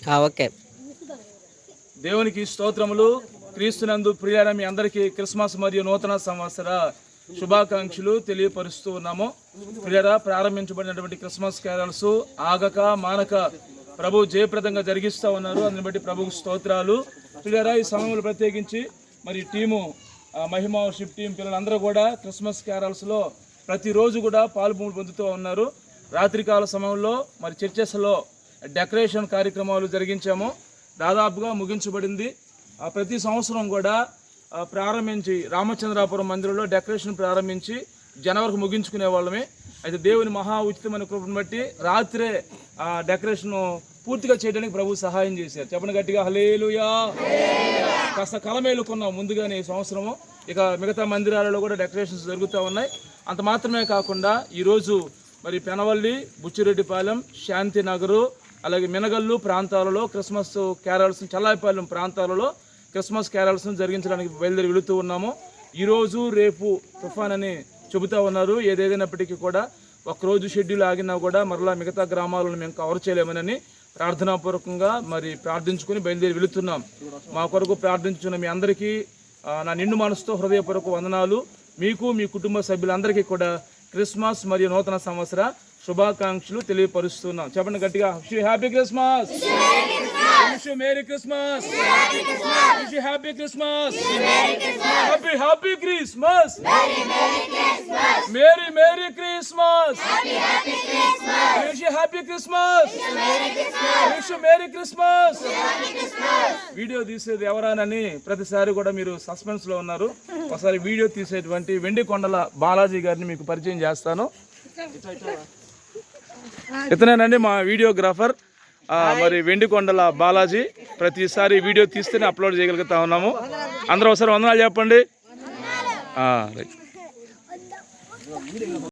Okay. దేవునికి స్తోత్రములు. క్రీస్తునందు ప్రియార మీ అందరికీ క్రిస్మస్ మరియు నూతన సంవత్సర శుభాకాంక్షలు తెలియపరుస్తూ ఉన్నాము. ప్రియరా ప్రారంభించబడినటువంటి క్రిస్మస్ క్యారల్స్ ఆగక మానక ప్రభు జయప్రదంగా జరిగిస్తూ ఉన్నారు. అందుని బట్టి ప్రభుకు స్తోత్రాలు. ప్రియరా ఈ సమయంలో ప్రత్యేకించి మరి టీము ఆ, మహిమ షిప్ టీం పిల్లలందరూ కూడా క్రిస్మస్ క్యారల్స్లో ప్రతిరోజు కూడా పాలు పొందుతూ ఉన్నారు. రాత్రికాల సమయంలో మరి చర్చెస్లో డెకరేషన్ కార్యక్రమాలు జరిగించాము. దాదాపుగా ముగించబడింది. ఆ ప్రతి సంవత్సరం కూడా ప్రారంభించి రామచంద్రాపురం మందిరంలో డెకరేషన్ ప్రారంభించి జనవరికి ముగించుకునే వాళ్ళమే. అయితే దేవుని మహా ఉచితమైన కృపను బట్టి రాత్రే ఆ డెకరేషన్ పూర్తిగా చేయడానికి ప్రభు సహాయం చేశారు. చెప్పండి గట్టిగా హలేలుయా కాస్త కలమేలుకున్నాం ముందుగానే ఈ సంవత్సరము. ఇక మిగతా మందిరాలలో కూడా డెకరేషన్స్ జరుగుతూ ఉన్నాయి. అంత మాత్రమే కాకుండా ఈరోజు మరి పెనవల్లి బుచ్చిరెడ్డిపాలెం శాంతినగరు అలాగే మినగల్లు ప్రాంతాలలో క్రిస్మస్ క్యారల్స్ చల్లాయిపాలెం ప్రాంతాలలో క్రిస్మస్ క్యారల్స్ను జరిగించడానికి బయలుదేరి వెళుతూ ఉన్నాము. ఈరోజు రేపు తుఫాన్ అని చెబుతా ఉన్నారు. ఏదేదైనప్పటికీ కూడా ఒకరోజు షెడ్యూల్ ఆగినా కూడా మరలా మిగతా గ్రామాలను మేము కవర్ చేయలేమనని ప్రార్థనాపూర్వకంగా మరి ప్రార్థించుకుని బయలుదేరి వెళుతున్నాం. మా కొరకు ప్రార్థించున్న మీ అందరికీ నా నిండు మనసుతో హృదయపూర్వక వందనాలు. మీకు మీ కుటుంబ సభ్యులందరికీ కూడా క్రిస్మస్ మరియు నూతన సంవత్సర శుభాకాంక్షలు తెలియపరుస్తున్నాం చెప్పండి గట్టిగా happy Christmas merry Christmas happy Christmas happy happy Christmas merry merry Christmas happy Christmas merry Christmas video తీసేది ఎవరానని ప్రతిసారి కూడా మీరు సస్పెన్స్లో ఉన్నారు ఒకసారి వీడియో తీసేటువంటి వెండి కొండల బాలాజీ గారిని మీకు పరిచయం చేస్తాను ఇతనేనండి మా వీడియోగ్రాఫర్. మరి వెండి కొండల బాలాజీ. ప్రతిసారి వీడియో తీస్తేనే అప్లోడ్ చేయగలుగుతా ఉన్నాము. అందరూ ఒకసారి వందనాలు చెప్పండి. రైట్.